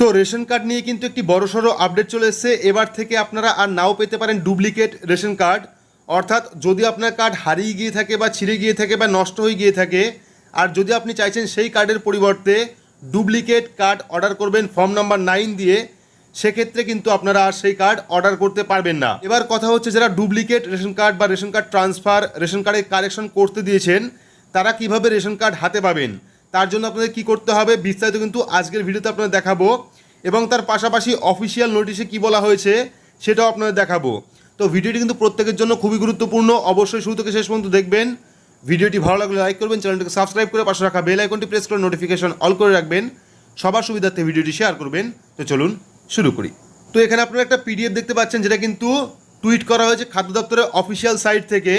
তো ration card নিয়ে কিন্তু একটি বড়সড় আপডেট চলে এসেছে। এবার থেকে আপনারা আর নাও পেতে পারেন ডুপ্লিকেট রেশন কার্ড। অর্থাৎ যদি আপনার কার্ড হারিয়ে গিয়ে থাকে বা ছিঁড়ে গিয়ে থাকে বা নষ্ট হয়ে গিয়ে থাকে, আর যদি আপনি চাইছেন সেই কার্ডের পরিবর্তে ডুপ্লিকেট কার্ড অর্ডার করবেন ফর্ম নাম্বার নাইন দিয়ে, সেক্ষেত্রে কিন্তু আপনারা আর সেই কার্ড অর্ডার করতে পারবেন না। এবার কথা হচ্ছে যারা ডুপ্লিকেট রেশন কার্ড বা রেশন কার্ড ট্রান্সফার রেশন কার্ডে কারেকশন করতে দিয়েছেন, তারা কীভাবে রেশন কার্ড হাতে পাবেন? তার জন্য আপনাদের কি করতে হবে? বিস্তারিত কিন্তু আজকের ভিডিওতে আপনাদের দেখাবো। এবং তার পাশাপাশি অফিসিয়াল নোটিশে কি বলা হয়েছে, সেটাও আপনাদের দেখাবো। তো ভিডিওটি কিন্তু প্রত্যেকের জন্য খুবই গুরুত্বপূর্ণ। অবশ্যই শুরু থেকে শেষ পর্যন্ত দেখবেন। ভিডিওটি ভালো লাগলে লাইক করবেন, চ্যানেলটিকে সাবস্ক্রাইব করে পাশে রাখা বেল আইকনটি প্রেস করে নোটিফিকেশন অল করে রাখবেন। সবার সুবিধার্থে ভিডিওটি শেয়ার করবেন। তো চলুন শুরু করি। তো এখানে আপনারা একটা পিডিএফ দেখতে পাচ্ছেন, যেটা কিন্তু টুইট করা হয়েছে খাদ্য দপ্তরের অফিসিয়াল সাইট থেকে।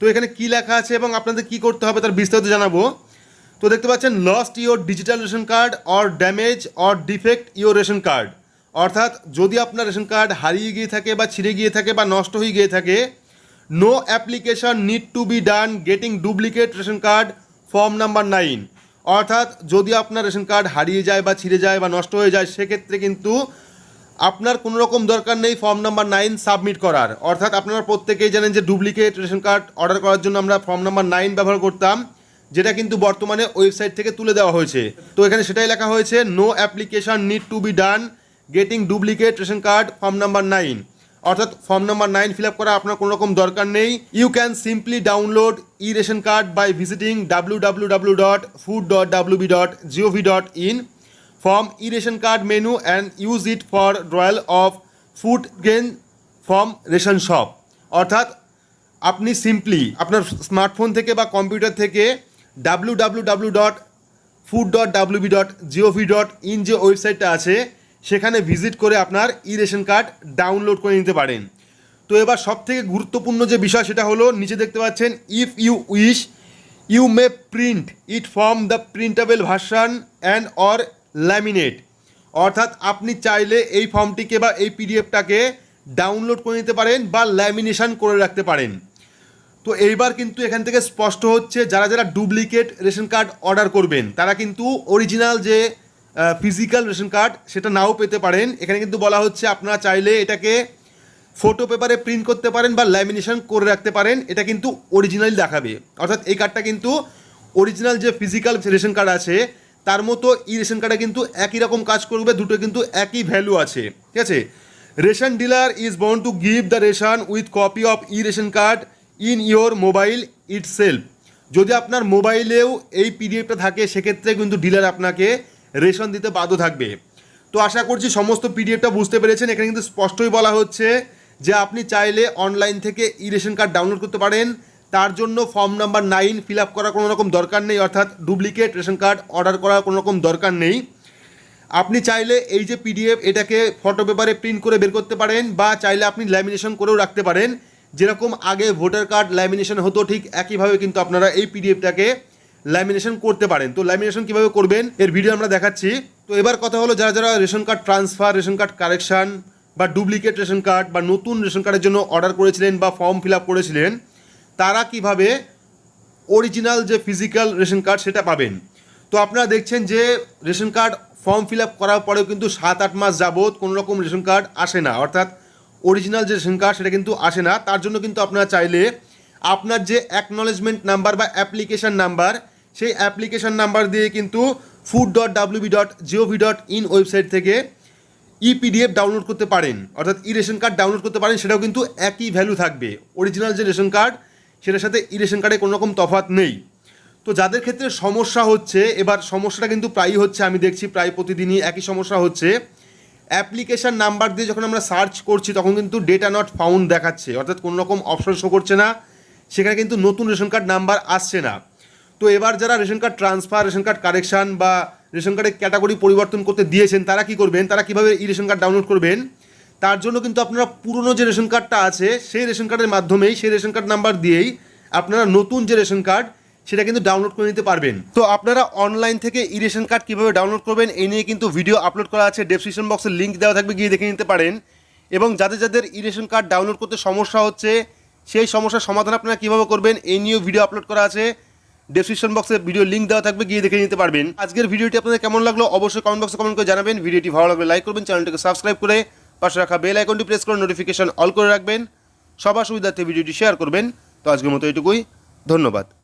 তো এখানে কি লেখা আছে এবং আপনাদের কি করতে হবে তার বিস্তারিত জানাব। তো দেখতে পাচ্ছেন lost your digital ration card or damage or defect your ration card অর্থাৎ যদি আপনার রেশন কার্ড হারিয়ে গিয়ে থাকে বা ছিঁড়ে গিয়ে থাকে বা নষ্ট হয়ে গিয়ে থাকে no application need to be done getting duplicate ration card form number nine অর্থাৎ যদি আপনার রেশন কার্ড হারিয়ে যায় বা ছিঁড়ে যায় বা নষ্ট হয়ে যায়, সেক্ষেত্রে কিন্তু আপনার কোনো রকম দরকার নেই ফর্ম নাম্বার নাইন সাবমিট করার। অর্থাৎ আপনারা প্রত্যেকেই জানেন যে ডুপ্লিকেট রেশন কার্ড অর্ডার করার জন্য আমরা ফর্ম নাম্বার নাইন ব্যবহার করতাম। যেটা কিন্তু বর্তমানে ওয়েবসাইট থেকে তুলে দেওয়া হয়েছে। তো এখানে সেটাই লেখা হয়েছে no application need to be done getting duplicate ration card form number nine অর্থাৎ form number nine fill up করা আপনার কোনো রকম দরকার নেই। You can simply download e ration card by visiting W W W dot food dot WB dot gov dot in from e ration card menu and use it for drawal of food grain from ration shop অর্থাৎ আপনি simply আপনার smartphone থেকে বা computer থেকে W dot food dot dot gov dot in যে ওয়েবসাইটটা আছে, সেখানে ভিজিট করে আপনার ই রেশন কার্ড ডাউনলোড করে নিতে পারেন। তো এবার সব থেকে গুরুত্বপূর্ণ যে বিষয়, সেটা হলো নিচে দেখতে পাচ্ছেন if you wish you may print it from the printable version and or laminate অর্থাৎ আপনি চাইলে এই ফর্মটিকে বা এই পিডিএফটাকে ডাউনলোড করে নিতে পারেন বা ল্যামিনেশন করে রাখতে পারেন। তো এইবার কিন্তু এখান থেকে স্পষ্ট হচ্ছে যারা যারা ডুপ্লিকেট রেশন কার্ড অর্ডার করবেন, তারা কিন্তু অরিজিনাল যে ফিজিক্যাল রেশন কার্ড সেটা নাও পেতে পারেন। এখানে কিন্তু বলা হচ্ছে আপনারা চাইলে এটাকে ফটো পেপারে প্রিন্ট করতে পারেন বা ল্যামিনেশন করে রাখতে পারেন। এটা কিন্তু অরিজিনাল দেখাবে। অর্থাৎ এই কার্ডটা কিন্তু অরিজিনাল যে ফিজিক্যাল রেশন কার্ড আছে, তার মতো ই রেশন কার্ডে কিন্তু একই রকম কাজ করবে, দুটো কিন্তু একই ভ্যালু আছে। ঠিক আছে? Ration dealer is born to give the ration with copy of e ration card in your mobile itself যদি আপনার মোবাইলেও এই পিডিএফটা থাকে, সেক্ষেত্রে কিন্তু ডিলার আপনাকে রেশন দিতে বাধ্য থাকবে। তো আশা করছি সমস্ত পিডিএফটা বুঝতে পেরেছেন। এখানে কিন্তু স্পষ্টই বলা হচ্ছে যে আপনি চাইলে অনলাইন থেকে ই রেশন কার্ড ডাউনলোড করতে পারেন। তার জন্য form number nine fill up করার কোনো রকম দরকার নেই, অর্থাৎ ডুপ্লিকেট রেশন কার্ড অর্ডার করার কোনো রকম দরকার নেই। আপনি চাইলে এই যে পিডিএফ, এটাকে ফটো পেপারে প্রিন্ট করে বের করতে পারেন বা চাইলে আপনি ল্যামিনেশন করেও রাখতে পারেন। যেরকম আগে ভোটার কার্ড ল্যামিনেশন হতো, ঠিক একইভাবে কিন্তু আপনারা এই পিডিএফটাকে ল্যামিনেশন করতে পারেন। তো ল্যামিনেশন কীভাবে করবেন, এর ভিডিও আমরা দেখাচ্ছি। তো এবার কথা হলো যারা যারা ration card transfer ration card correction বা ডুপ্লিকেট রেশন কার্ড বা নতুন রেশন কার্ডের জন্য অর্ডার করেছিলেন বা ফর্ম ফিল করেছিলেন, তারা কীভাবে অরিজিনাল যে ফিজিক্যাল রেশন কার্ড সেটা পাবেন। তো আপনারা দেখছেন যে রেশন কার্ড ফর্ম ফিল করার পরেও কিন্তু সাত আট মাস যাবৎ কোনো রকম রেশন কার্ড আসে না। অর্থাৎ অরিজিনাল যে রেশন কার্ড সেটা কিন্তু আসে না। তার জন্য কিন্তু আপনারা চাইলে আপনার যে অ্যাকনলেজমেন্ট নাম্বার বা অ্যাপ্লিকেশন নাম্বার সেই অ্যাপ্লিকেশন নাম্বার দিয়ে কিন্তু food dot WB dot gov dot in website থেকে ইপিডিএফ ডাউনলোড করতে পারেন। অর্থাৎ ই রেশন কার্ড ডাউনলোড করতে পারেন, সেটাও কিন্তু একই ভ্যালু থাকবে। অরিজিনাল যে রেশন কার্ড সেটার সাথে ই রেশন কার্ডে কোনো রকম তফাৎ নেই। তো যাদের ক্ষেত্রে সমস্যা হচ্ছে, এবার সমস্যাটা কিন্তু প্রায়ই হচ্ছে, আমি দেখছি প্রায় প্রতিদিনই একই সমস্যা হচ্ছে। অ্যাপ্লিকেশন নাম্বার দিয়ে যখন আমরা সার্চ করছি, তখন কিন্তু ডেটা নট ফাউন্ড দেখাচ্ছে। অর্থাৎ কোনো রকম অপশন শো করছে না। সেখানে কিন্তু নতুন রেশন কার্ড নাম্বার আসছে না। তো এবার যারা ration card transfer ration card correction বা রেশন কার্ডের ক্যাটাগরি পরিবর্তন করতে দিয়েছেন, তারা কি করবেন? তারা কীভাবে ই রেশন কার্ড ডাউনলোড করবেন? তার জন্য কিন্তু আপনারা পুরনো যে রেশন কার্ডটা আছে, সেই রেশন কার্ডের মাধ্যমেই সেই রেশন কার্ড নাম্বার দিয়েই আপনারা নতুন যে রেশন কার্ড সেটা কিন্তু ডাউনলোড করে নিতে পারবেন। তো আপনারা অনলাইন থেকে ই রেশন কার্ড কীভাবে ডাউনলোড করবেন, এই নিয়ে কিন্তু ভিডিও আপলোড করা আছে। ডেসক্রিপশন বক্সে লিঙ্ক দেওয়া থাকবে, গিয়ে দেখে নিতে পারেন। এবং যাদের যাদের ই রেশন কার্ড ডাউনলোড করতে সমস্যা হচ্ছে, সেই সমস্যার সমাধান আপনারা কীভাবে করবেন, এই নিয়েও ভিডিও আপলোড করা আছে। ডেসক্রিপশন বক্সে ভিডিও লিঙ্ক দেওয়া থাকবে, গিয়ে দেখে নিতে পারবেন। আজকের ভিডিওটি আপনাদের কেমন লাগল, অবশ্যই কমেন্ট বক্সে কমেন্ট করে জানাবেন। ভিডিওটি ভালো লাগলে লাইক করবেন চ্যানেলটিকে সাবস্ক্রাইব করে পাশে রাখা বেল আইকনটি প্রেস করে নোটিফিকেশন অল করে রাখবেন। সবার সুবিধার্থে ভিডিওটি শেয়ার করবেন। তো আজকের মতো এটুকুই ধন্যবাদ।